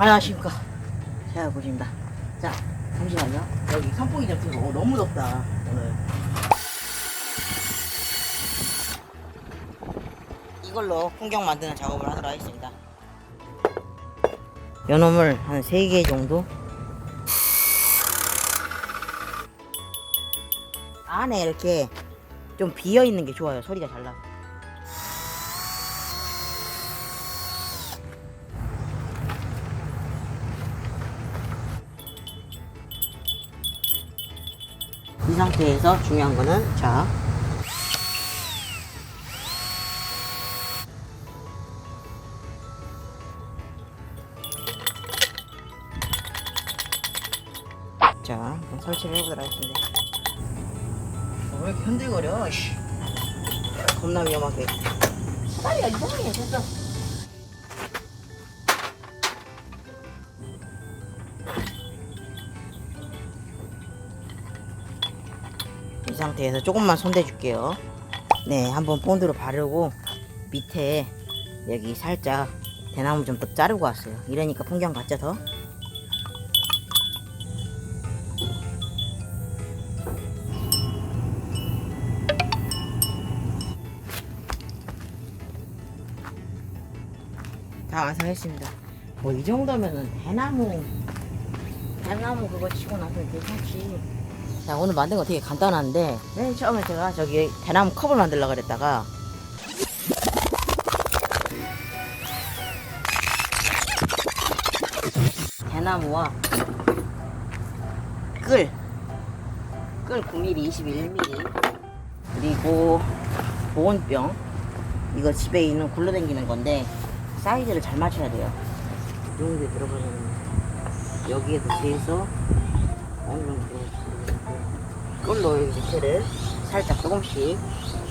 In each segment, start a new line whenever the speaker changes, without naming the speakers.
안녕하십니까. 자, 보십니다. 자, 잠시만요. 여기 선풍기 좀 틀고, 어, 너무 덥다, 오늘. 이걸로 풍경 만드는 작업을 하도록 하겠습니다. 요놈을 한 3개 정도 안에 이렇게 좀 비어 있는 게 좋아요. 소리가 잘 나. 상태에서 중요한 거는 자 자, 설치를 해보도록 하겠습니다. 어, 왜 이렇게 흔들거려? 씨. 겁나 위험하게. 사다리가 이상해, 됐어. 이 상태에서 조금만 손대줄게요. 네, 한번 본드로 바르고 밑에 여기 살짝 대나무 좀 더 자르고 왔어요. 이러니까 풍경 같죠, 더? 다 완성했습니다. 뭐 이 정도면은 대나무 대나무 그거 치고 나서 괜찮지. 자 오늘 만든 거 되게 간단한데. 맨 처음에 제가 저기 대나무 컵을 만들려고 그랬다가. 대나무와 끌, 끌 9mm, 21mm 그리고 보온병. 이거 집에 있는 굴러다니는 건데 사이즈를 잘 맞춰야 돼요. 이 정도에 들어가면. 여기에도 재서 어느 정도 여기 밑에를 살짝 조금씩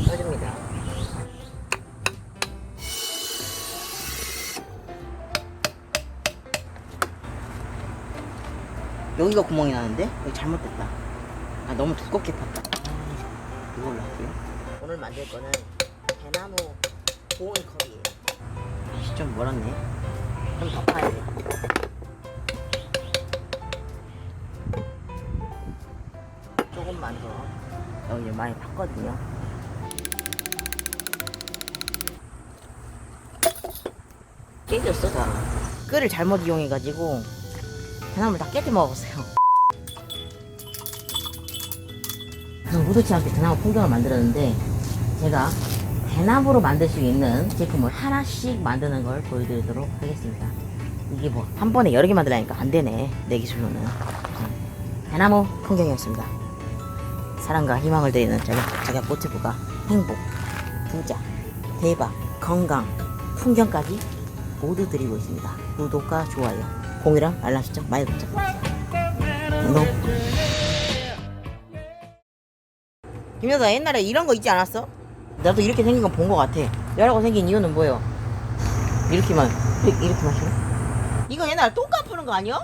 떠줍니다. 여기가 구멍이 나는데 여기 잘못됐다. 아 너무 두껍게 팠다. 아, 이걸로 할게요. 오늘 만들 거는 대나무 보온 컵이에요. 좀 멀었네. 좀 더 파야 돼. 팠거든요. 깨졌어, 다. 끈을 잘못 이용해가지고 대나무를 다 깨뜨려 먹었어요. 그래서 무도치 않게 대나무 풍경을 만들었는데 제가 대나무로 만들 수 있는 제품을 하나씩 만드는 걸 보여드리도록 하겠습니다. 이게 뭐 한 번에 여러 개 만들라니까 안 되네 내 기술로는. 음, 대나무 풍경이었습니다. 사랑과 희망을 드리는 저희 자가 모티브가 행복, 부자, 대박, 건강, 풍경까지 모두 드리고 있습니다. 구독과 좋아요, 공유랑 알람 설정 많이 부탁드립니다. 운동. 김여사 옛날에 이런 거 있지 않았어? 나도 이렇게 생긴 건 본 거 같아. 여라고 생긴 이유는 뭐예요? 이렇게만 이렇게, 이렇게 마시나? 이거 옛날 똥감 푸는 거 아니야?